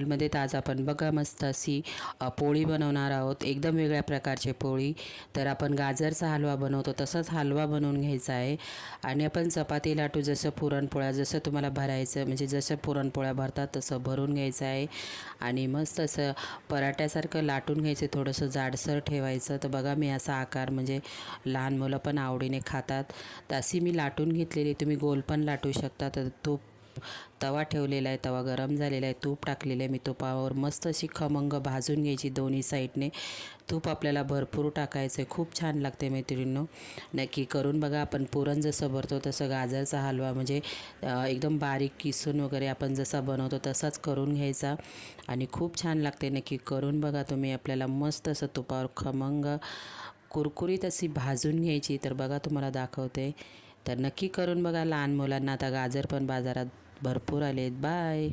मध्ये आज आपण बघा मस्त अशी पोळी बनवणार आहोत. एकदम वेगळ्या प्रकारची पोळी. तर आपण गाजरचा हलवा बनवतो. तसंच हलवा बनवून घ्यायचा आहे. आणि आपण चपाती लाटू जसं पुरणपोळ्या जसं तुम्हाला भरायचं म्हणजे जसं पुरणपोळ्या भरतात तसं भरून घ्यायचं आहे. आणि मस्त असं पराठ्यासारखं लाटून घ्यायचं थोडंसं जाडसर ठेवायचं. तर बघा मी असा आकार म्हणजे लहान मुलं पण आवडीने खातात. तर अशी मी लाटून घेतलेली. तुम्ही गोल पण लाटू शकता. तर तूप तवा ठेवलेला आहे तवा गरम झालेला आहे तूप टाकलेलं आहे मी तुपावर मस्त अशी खमंग भाजून घ्यायची दोन्ही साईडने. तूप आपल्याला भरपूर टाकायचं आहे. खूप छान लागते मैत्रिणींनो. नक्की करून बघा. आपण पुरण जसं भरतो तसं गाजरचा हलवा म्हणजे एकदम बारीक किसून वगैरे आपण जसा बनवतो तसाच करून घ्यायचा. आणि खूप छान लागते. नक्की करून बघा तुम्ही. आपल्याला मस्त असं तुपावर खमंग कुरकुरीत अशी भाजून घ्यायची. तर बघा तुम्हाला दाखवते. तर नक्की करून बघा लहान मुलांना. आता गाजर पण बाजारात भरपूर आले आहेत बाय